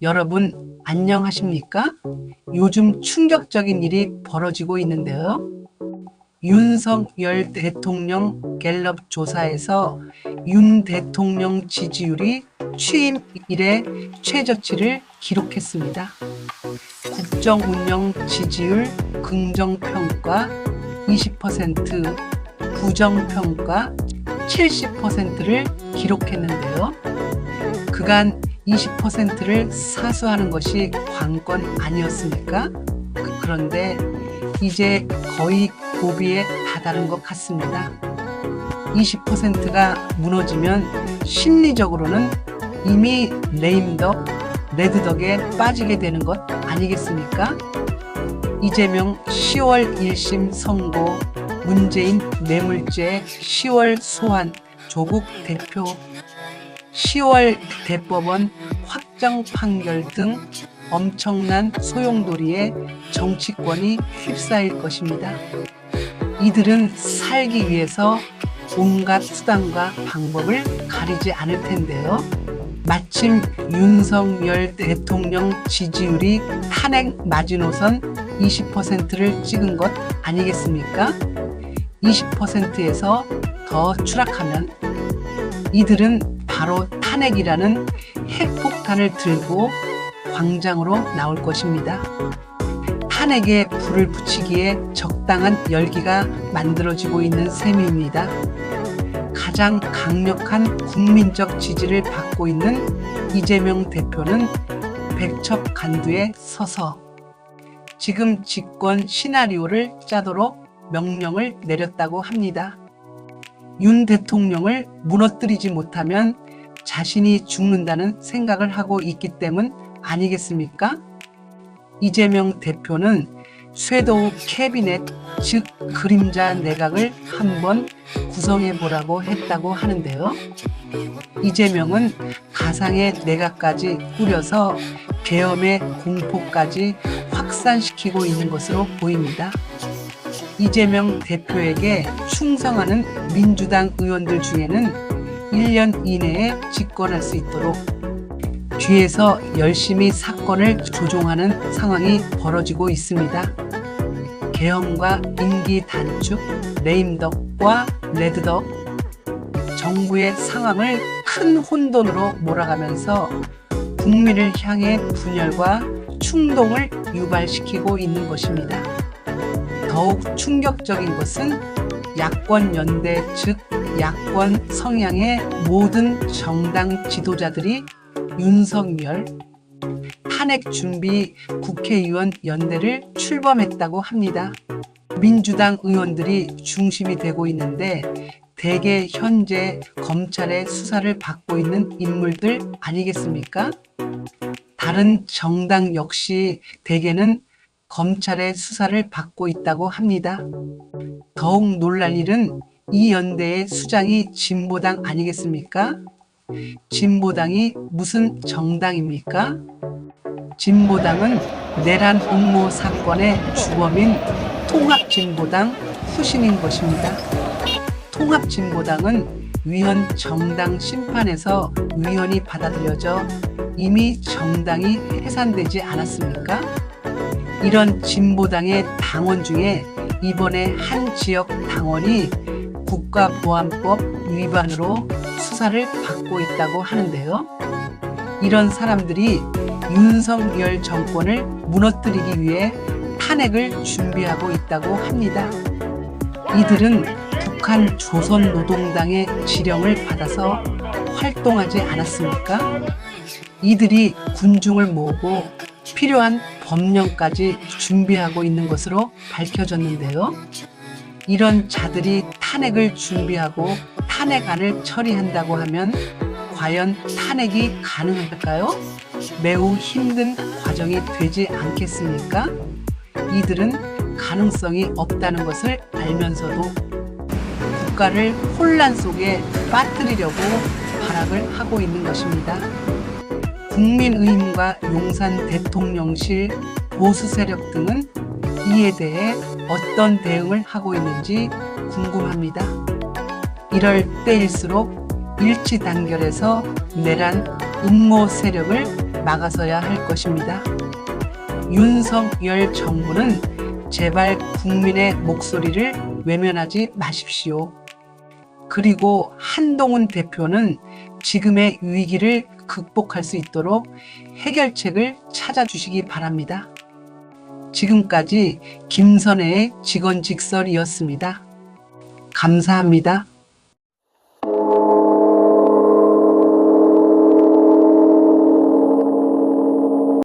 여러분 안녕하십니까? 요즘 충격적인 일이 벌어지고 있는데요. 윤석열 대통령 갤럽 조사에서 윤 대통령 지지율이 취임 이래 최저치를 기록했습니다. 국정 운영 지지율 긍정평가 20%, 부정평가 70%를 기록했는데요. 그간 20%를 사수하는 것이 관건 아니었습니까? 그- 그런데 이제 거의 고비에 다다른 것 같습니다. 20%가 무너지면 심리적으로는 이미 레임덕, 레드덕에 빠지게 되는 것 아니겠습니까? 이재명 10월 1심 선고, 문재인 뇌물죄 10월 소환, 조국 대표 10월 대법원 확정 판결 등 엄청난 소용돌이에 정치권이 휩싸일 것입니다. 이들은 살기 위해서 온갖 수단과 방법을 가리지 않을 텐데요. 마침 윤석열 대통령 지지율이 탄핵 마지노선 20%를 찍은 것 아니겠습니까? 20%에서 더 추락하면 이들은 바로 탄핵이라는 핵폭탄을 들고 광장으로 나올 것입니다. 탄핵에 불을 붙이기에 적당한 열기가 만들어지고 있는 셈입니다. 가장 강력한 국민적 지지를 받고 있는 이재명 대표는 백첩 간두에 서서 지금 집권 시나리오를 짜도록 명령을 내렸다고 합니다. 윤 대통령을 무너뜨리지 못하면 자신이 죽는다는 생각을 하고 있기 때문 아니겠습니까? 이재명 대표는 쇄도우 캐비넷, 즉 그림자 내각을 한번 구성해 보라고 했다고 하는데요. 이재명은 가상의 내각까지 꾸려서 계엄의 공포까지 확산시키고 있는 것으로 보입니다. 이재명 대표에게 충성하는 민주당 의원들 중에는 1년 이내에 집권할 수 있도록 뒤에서 열심히 사건을 조종하는 상황이 벌어지고 있습니다. 계엄과 임기 단축, 레임덕과 레드덕, 정부의 상황을 큰 혼돈으로 몰아가면서 국민을 향해 분열과 충동을 유발시키고 있는 것입니다. 더욱 충격적인 것은 야권 연대 즉 야권 성향의 모든 정당 지도자들이 윤석열 탄핵 준비 국회의원 연대를 출범했다고 합니다. 민주당 의원들이 중심이 되고 있는데 대개 현재 검찰의 수사를 받고 있는 인물들 아니겠습니까? 다른 정당 역시 대개는 검찰의 수사를 받고 있다고 합니다. 더욱 놀랄 일은 이 연대의 수장이 진보당 아니겠습니까? 진보당이 무슨 정당입니까? 진보당은 내란 음모 사건의 주범인 통합진보당 후신인 것입니다. 통합진보당은 위헌 정당 심판에서 위헌이 받아들여져 이미 정당이 해산되지 않았습니까? 이런 진보당의 당원 중에 이번에 한 지역 당원이 국가보안법 위반으로 수사를 받고 있다고 하는데요. 이런 사람들이 윤석열 정권을 무너뜨리기 위해 탄핵을 준비하고 있다고 합니다. 이들은 북한 조선노동당의 지령을 받아서 활동하지 않았습니까? 이들이 군중을 모으고 필요한 법령까지 준비하고 있는 것으로 밝혀졌는데요. 이런 자들이 탄핵을 준비하고 탄핵안을 처리한다고 하면 과연 탄핵이 가능할까요? 매우 힘든 과정이 되지 않겠습니까? 이들은 가능성이 없다는 것을 알면서도 국가를 혼란 속에 빠뜨리려고 발악을 하고 있는 것입니다. 국민의힘과 용산 대통령실 보수 세력 등은 이에 대해 어떤 대응을 하고 있는지 궁금합니다. 이럴 때일수록 일치 단결해서 내란 음모 세력을 막아서야 할 것입니다. 윤석열 정부는 제발 국민의 목소리를 외면하지 마십시오. 그리고 한동훈 대표는 지금의 위기를 극복할 수 있도록 해결책을 찾아주시기 바랍니다. 지금까지 김선혜의 직원 직설이었습니다. 감사합니다.